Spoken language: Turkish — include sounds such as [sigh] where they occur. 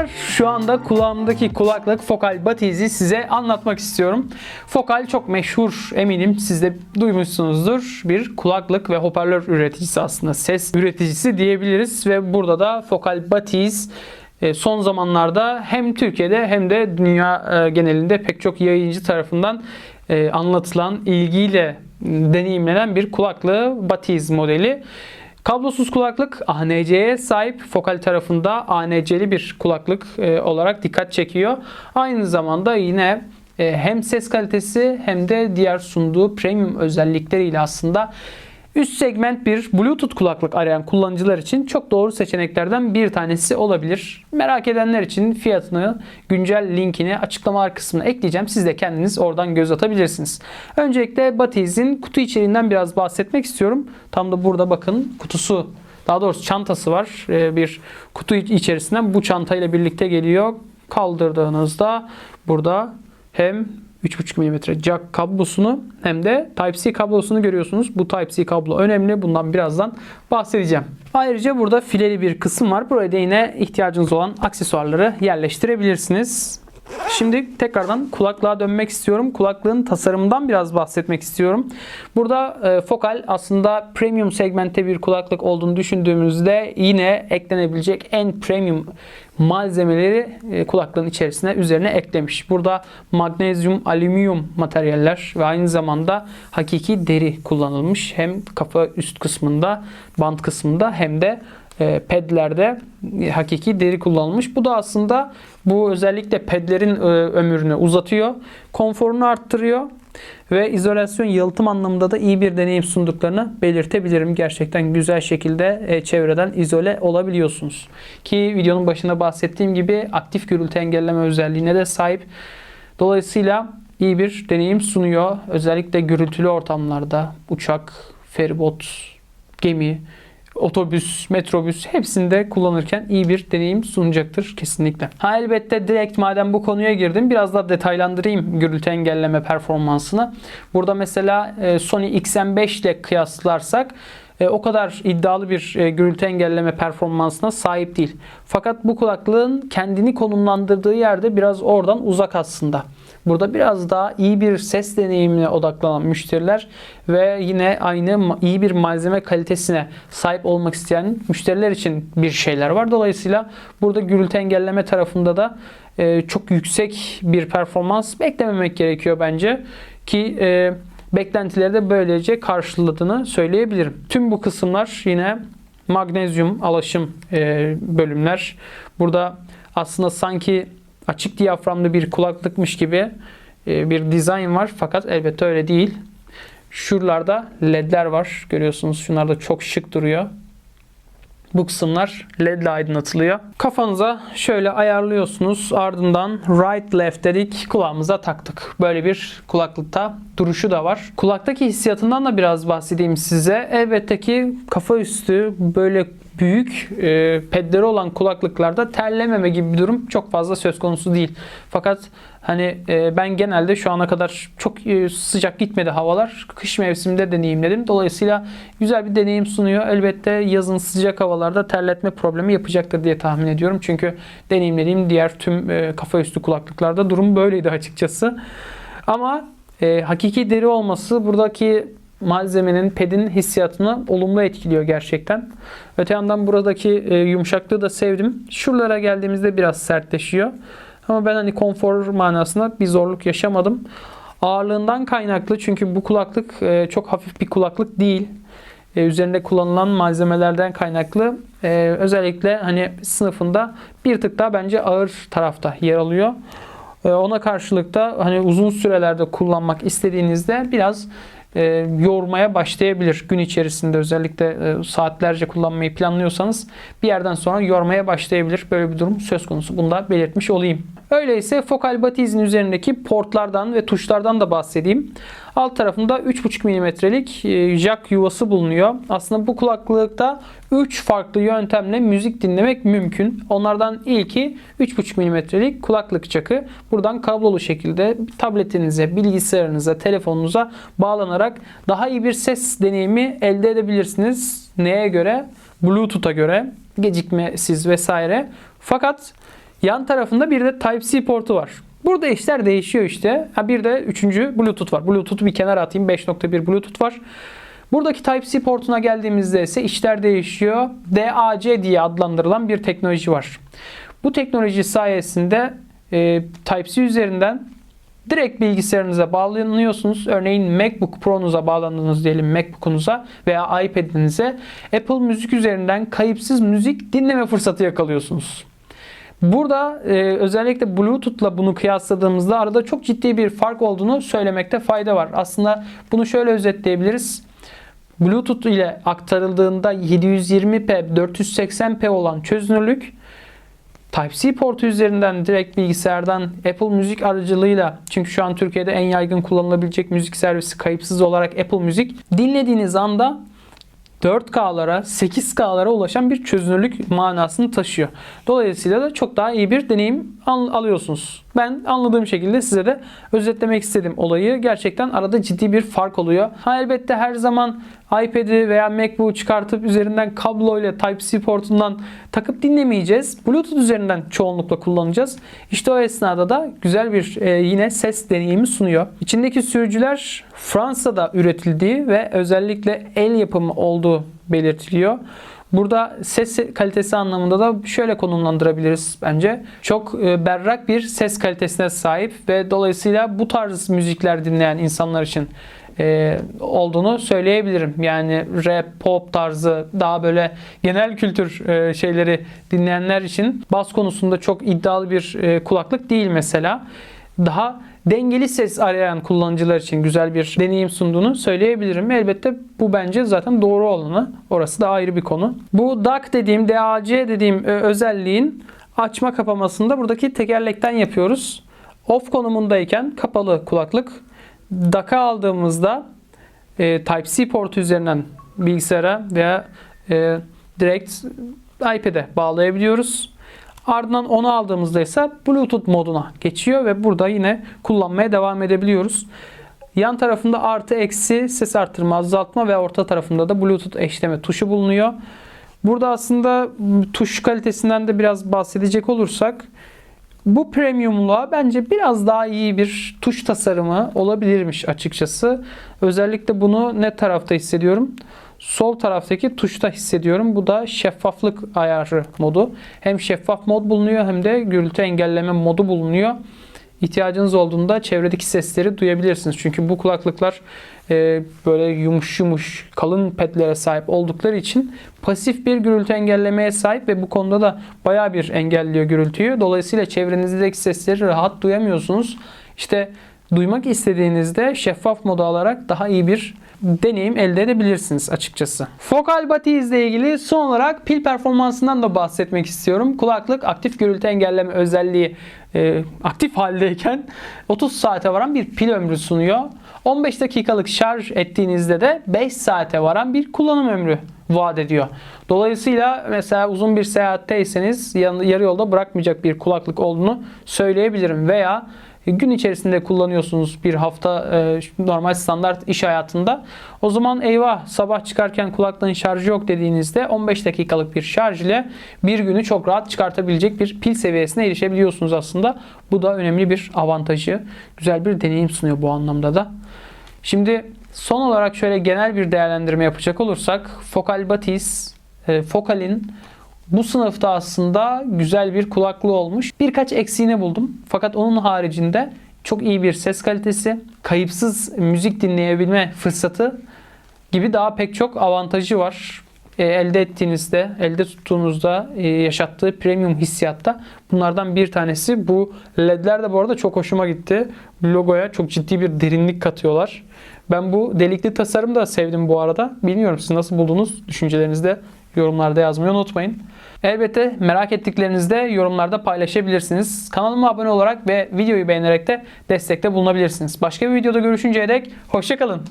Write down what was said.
Arkadaşlar. Şu anda kulağımdaki kulaklık Focal Batizi size anlatmak istiyorum. Focal çok meşhur eminim siz de duymuşsunuzdur. Bir kulaklık ve hoparlör üreticisi aslında ses üreticisi diyebiliriz ve burada da Focal Batiz e, son zamanlarda hem Türkiye'de hem de dünya e, genelinde pek çok yayıncı tarafından e, anlatılan, ilgiyle deneyimlenen bir kulaklığı Batiz modeli. Kablosuz kulaklık ANC'ye sahip Focal tarafında ANC'li bir kulaklık e, olarak dikkat çekiyor. Aynı zamanda yine e, hem ses kalitesi hem de diğer sunduğu premium özellikleriyle aslında üst segment bir Bluetooth kulaklık arayan kullanıcılar için çok doğru seçeneklerden bir tanesi olabilir. Merak edenler için fiyatını, güncel linkini açıklamalar kısmına ekleyeceğim. Siz de kendiniz oradan göz atabilirsiniz. Öncelikle Batiz'in kutu içeriğinden biraz bahsetmek istiyorum. Tam da burada bakın kutusu daha doğrusu çantası var. Ee, Bir kutu içerisinden bu çantayla birlikte geliyor. Kaldırdığınızda burada hem 3.5 mm jack kablosunu hem de Type-C kablosunu görüyorsunuz. Bu Type-C kablo önemli. Bundan birazdan bahsedeceğim. Ayrıca burada fileli bir kısım var. Buraya da yine ihtiyacınız olan aksesuarları yerleştirebilirsiniz. Şimdi tekrardan kulaklığa dönmek istiyorum. Kulaklığın tasarımından biraz bahsetmek istiyorum. Burada e, Focal aslında premium segmentte bir kulaklık olduğunu düşündüğümüzde yine eklenebilecek en premium malzemeleri e, kulaklığın içerisine üzerine eklemiş. Burada magnezyum, alüminyum materyaller ve aynı zamanda hakiki deri kullanılmış. Hem kafa üst kısmında, bant kısmında hem de e, pedlerde hakiki deri kullanılmış. Bu da aslında bu özellikle pedlerin e, ömrünü uzatıyor, konforunu arttırıyor ve izolasyon yalıtım anlamında da iyi bir deneyim sunduklarını belirtebilirim. Gerçekten güzel şekilde e, çevreden izole olabiliyorsunuz. Ki videonun başında bahsettiğim gibi aktif gürültü engelleme özelliğine de sahip. Dolayısıyla iyi bir deneyim sunuyor. Özellikle gürültülü ortamlarda uçak, feribot, gemi, otobüs, metrobüs hepsinde kullanırken iyi bir deneyim sunacaktır kesinlikle. Ha elbette direkt madem bu konuya girdim biraz daha detaylandırayım gürültü engelleme performansını. Burada mesela e, Sony XM5 ile kıyaslarsak o kadar iddialı bir e, gürültü engelleme performansına sahip değil. Fakat bu kulaklığın kendini konumlandırdığı yerde biraz oradan uzak aslında. Burada biraz daha iyi bir ses deneyimine odaklanan müşteriler ve yine aynı iyi bir malzeme kalitesine sahip olmak isteyen müşteriler için bir şeyler var. Dolayısıyla burada gürültü engelleme tarafında da e, çok yüksek bir performans beklememek gerekiyor bence ki e, beklentileri de böylece karşıladığını söyleyebilirim. Tüm bu kısımlar yine magnezyum alaşım e, bölümler. Burada aslında sanki açık diyaframlı bir kulaklıkmış gibi e, bir dizayn var fakat elbette öyle değil. Şuralarda ledler var. Görüyorsunuz şunlar da çok şık duruyor. Bu kısımlar led ile aydınlatılıyor. Kafanıza şöyle ayarlıyorsunuz. Ardından right left dedik kulağımıza taktık. Böyle bir kulaklıkta duruşu da var. Kulaktaki hissiyatından da biraz bahsedeyim size. Elbette ki kafa üstü böyle büyük e, pedleri olan kulaklıklarda terlememe gibi bir durum çok fazla söz konusu değil. Fakat hani e, ben genelde şu ana kadar çok e, sıcak gitmedi havalar. Kış mevsiminde deneyimledim. Dolayısıyla güzel bir deneyim sunuyor. Elbette yazın sıcak havalarda terletme problemi yapacaktır diye tahmin ediyorum. Çünkü deneyimlediğim diğer tüm e, kafa üstü kulaklıklarda durum böyleydi açıkçası. Ama e, hakiki deri olması buradaki malzemenin, pedin hissiyatını olumlu etkiliyor gerçekten. Öte yandan buradaki e, yumuşaklığı da sevdim. Şuralara geldiğimizde biraz sertleşiyor. Ama ben hani konfor manasında bir zorluk yaşamadım. Ağırlığından kaynaklı çünkü bu kulaklık e, çok hafif bir kulaklık değil. E, üzerinde kullanılan malzemelerden kaynaklı özellikle hani sınıfında bir tık daha bence ağır tarafta yer alıyor. Ona karşılık da hani uzun sürelerde kullanmak istediğinizde biraz e, yormaya başlayabilir. Gün içerisinde özellikle e, saatlerce kullanmayı planlıyorsanız bir yerden sonra yormaya başlayabilir. Böyle bir durum söz konusu. Bunu da belirtmiş olayım. Öyleyse Focal Batiz'in üzerindeki portlardan ve tuşlardan da bahsedeyim. Alt tarafında 3.5 mm'lik e, jack yuvası bulunuyor. Aslında bu kulaklıkta 3 farklı yöntemle müzik dinlemek mümkün. Onlardan ilki 3.5 mm'lik kulaklık jackı. Buradan kablolu şekilde tabletinize, bilgisayarınıza, telefonunuza bağlanarak daha iyi bir ses deneyimi elde edebilirsiniz. Neye göre? Bluetooth'a göre. Gecikmesiz vesaire. Fakat yan tarafında bir de Type-C portu var. Burada işler değişiyor işte. Ha bir de üçüncü Bluetooth var. Bluetooth'u bir kenara atayım. 5.1 Bluetooth var. Buradaki Type-C portuna geldiğimizde ise işler değişiyor. DAC diye adlandırılan bir teknoloji var. Bu teknoloji sayesinde e, Type-C üzerinden direkt bilgisayarınıza bağlanıyorsunuz. Örneğin MacBook Pro'nuza bağlandınız diyelim MacBook'unuza veya iPad'inize. Apple Müzik üzerinden kayıpsız müzik dinleme fırsatı yakalıyorsunuz. Burada e, özellikle Bluetooth'la bunu kıyasladığımızda arada çok ciddi bir fark olduğunu söylemekte fayda var. Aslında bunu şöyle özetleyebiliriz. Bluetooth ile aktarıldığında 720p 480p olan çözünürlük Type-C portu üzerinden direkt bilgisayardan Apple Müzik aracılığıyla çünkü şu an Türkiye'de en yaygın kullanılabilecek müzik servisi kayıpsız olarak Apple Müzik dinlediğiniz anda 4K'lara, 8K'lara ulaşan bir çözünürlük manasını taşıyor. Dolayısıyla da çok daha iyi bir deneyim al- alıyorsunuz. Ben anladığım şekilde size de özetlemek istedim olayı. Gerçekten arada ciddi bir fark oluyor. Ha elbette her zaman iPad'i veya MacBook'u çıkartıp üzerinden kabloyla Type-C portundan takıp dinlemeyeceğiz. Bluetooth üzerinden çoğunlukla kullanacağız. İşte o esnada da güzel bir e, yine ses deneyimi sunuyor. İçindeki sürücüler Fransa'da üretildiği ve özellikle el yapımı olduğu belirtiliyor. Burada ses kalitesi anlamında da şöyle konumlandırabiliriz bence. Çok e, berrak bir ses kalitesine sahip ve dolayısıyla bu tarz müzikler dinleyen insanlar için e, olduğunu söyleyebilirim. Yani rap, pop tarzı daha böyle genel kültür e, şeyleri dinleyenler için bas konusunda çok iddialı bir kulaklık değil mesela. Daha dengeli ses arayan kullanıcılar için güzel bir deneyim sunduğunu söyleyebilirim. Elbette bu bence zaten doğru olanı. Orası da ayrı bir konu. Bu DAC dediğim, DAC dediğim e, özelliğin açma kapamasını da buradaki tekerlekten yapıyoruz. Off konumundayken kapalı kulaklık. DAC'a aldığımızda e, Type-C portu üzerinden bilgisayara veya e, direkt iPad'e bağlayabiliyoruz. Ardından onu aldığımızda ise Bluetooth moduna geçiyor ve burada yine kullanmaya devam edebiliyoruz. Yan tarafında artı eksi ses arttırma azaltma ve orta tarafında da Bluetooth eşleme tuşu bulunuyor. Burada aslında tuş kalitesinden de biraz bahsedecek olursak bu premiumluğa bence biraz daha iyi bir tuş tasarımı olabilirmiş açıkçası. Özellikle bunu ne tarafta hissediyorum? Sol taraftaki tuşta hissediyorum. Bu da şeffaflık ayarı modu. Hem şeffaf mod bulunuyor hem de gürültü engelleme modu bulunuyor. İhtiyacınız olduğunda çevredeki sesleri duyabilirsiniz. Çünkü bu kulaklıklar e, böyle yumuş yumuş kalın pedlere sahip oldukları için pasif bir gürültü engellemeye sahip ve bu konuda da baya bir engelliyor gürültüyü. Dolayısıyla çevrenizdeki sesleri rahat duyamıyorsunuz. İşte duymak istediğinizde şeffaf modu alarak daha iyi bir deneyim elde edebilirsiniz açıkçası. Focal Batiz ile ilgili son olarak pil performansından da bahsetmek istiyorum. Kulaklık aktif gürültü engelleme özelliği e, aktif haldeyken [laughs] 30 saate varan bir pil ömrü sunuyor. 15 dakikalık şarj ettiğinizde de 5 saate varan bir kullanım ömrü vaat ediyor. Dolayısıyla mesela uzun bir seyahatteyseniz yarı yolda bırakmayacak bir kulaklık olduğunu söyleyebilirim. Veya gün içerisinde kullanıyorsunuz bir hafta e, normal standart iş hayatında. O zaman eyvah sabah çıkarken kulaklığın şarjı yok dediğinizde 15 dakikalık bir şarj ile bir günü çok rahat çıkartabilecek bir pil seviyesine erişebiliyorsunuz aslında. Bu da önemli bir avantajı. Güzel bir deneyim sunuyor bu anlamda da. Şimdi son olarak şöyle genel bir değerlendirme yapacak olursak Focal Batis, e, Focal'in bu sınıfta aslında güzel bir kulaklığı olmuş. Birkaç eksiğini buldum. Fakat onun haricinde çok iyi bir ses kalitesi, kayıpsız müzik dinleyebilme fırsatı gibi daha pek çok avantajı var. E, elde ettiğinizde, elde tuttuğunuzda e, yaşattığı premium hissiyatta bunlardan bir tanesi. Bu ledler de bu arada çok hoşuma gitti. Logoya çok ciddi bir derinlik katıyorlar. Ben bu delikli tasarımı da sevdim bu arada. Bilmiyorum siz nasıl buldunuz? Düşüncelerinizi de yorumlarda yazmayı unutmayın. Elbette merak ettiklerinizi de yorumlarda paylaşabilirsiniz. Kanalıma abone olarak ve videoyu beğenerek de destekte bulunabilirsiniz. Başka bir videoda görüşünceye dek hoşçakalın.